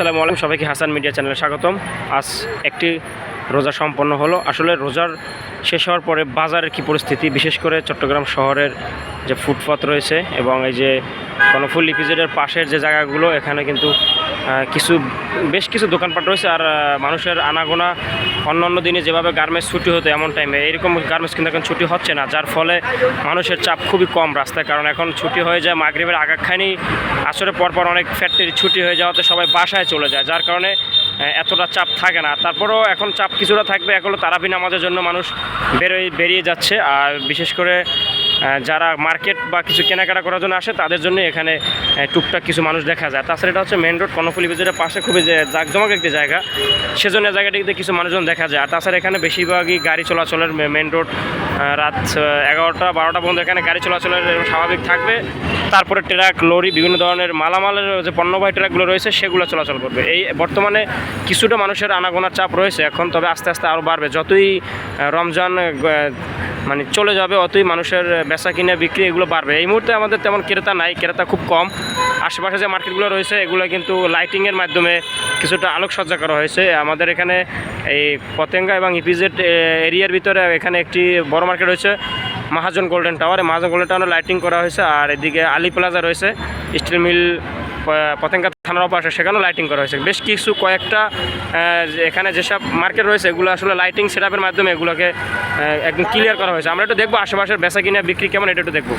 আসসালামু আলাইকুম, সবাইকে হাসান মিডিয়া চ্যানেলে স্বাগতম। আজ একটি রোজা সম্পন্ন হলো। আসলে রোজার শেষ হওয়ার পরে বাজারের কি পরিস্থিতি? বিশেষ করে চট্টগ্রাম শহরের যে ফুটপাত রয়েছে এবং এই যে কর্ণফুল লিপিজেডের পাশের যে জায়গাগুলো, এখানে কিন্তু কিছু, বেশ কিছু দোকানপাট রয়েছে আর মানুষের আনাগোনা অন্য অন্য দিনে যেভাবে গার্মেন্টস ছুটি হতো এমন টাইমে এইরকম গার্মেন্টস কিন্তু এখন ছুটি হচ্ছে না, যার ফলে মানুষের চাপ খুবই কম রাস্তায়, কারণ এখন ছুটি হয়ে যায়, মাগরীবের আগাখানি আসরে পরপর অনেক ফ্যাক্টরি ছুটি হয়ে যাওয়াতে সবাই বাসায় চলে যায়, যার কারণে এতটা চাপ থাকে না। তারপরেও এখন চাপ কিছুটা থাকবে, এখন তারাবি নামাজের জন্য মানুষ বেরোয়, বেরিয়ে যাচ্ছে, আর বিশেষ করে যারা মার্কেট বা কিছু কেনাকাটা করার জন্য আসে, তাদের জন্য এখানে টুকটাক কিছু মানুষ দেখা যায়। তাছাড়া এটা হচ্ছে মেন রোড কর্ণফুলি বিজয়ের পাশে খুবই জাঁকজমক একটি জায়গা। সেজন্য জায়গাটিতে কিছু মানুষজন দেখা যায়। আর তাছাড়া এখানে বেশিরভাগই গাড়ি চলাচলের মেন রোড রাত এগারোটা, বারোটা পর্যন্ত এখানে গাড়ি চলাচলের স্বাভাবিক থাকবে। তারপরে ট্রাক, লরি, বিভিন্ন ধরনের মালামালের যে পণ্যবাহী ট্রাকগুলো রয়েছে, সেগুলো চলাচল করবে। এই বর্তমানে কিছুটা মানুষের আনাগোনার চাপ রয়েছে এখন, তবে আস্তে আস্তে আরও বাড়বে। যতই রমজান মানে চলে যাবে, অতই মানুষের বেচা কিনে, বিক্রি এগুলো বাড়বে। এই মুহূর্তে আমাদের তেমন ক্রেতা নাই, ক্রেতা খুব কম। আশেপাশে যে মার্কেটগুলো রয়েছে, এগুলো কিন্তু লাইটিংয়ের মাধ্যমে কিছুটা আলোকসজ্জা করা হয়েছে। আমাদের এখানে এই পতেঙ্গা এবং ইপিজেড এরিয়ার ভিতরে এখানে একটি বড় মার্কেট রয়েছে Mahajan golden tower Mahajan golden টাওয়ারে লাইটিং করা হয়েছে। আর এদিকে আলি প্লাজা রয়েছে স্টিল মিল পতেঙ্গা থানার অপাশে সেখানেও লাইটিং করা হয়েছে। বেশ কিছু কয়েকটা এখানে যেসব মার্কেট রয়েছে, এগুলো আসলে লাইটিং সেট মাধ্যমে এগুলোকে একদম ক্লিয়ার করা হয়েছে। আমরা একটু দেখব আশেপাশের বেচা কিনা, বিক্রি কেমন, এটা একটু দেখব।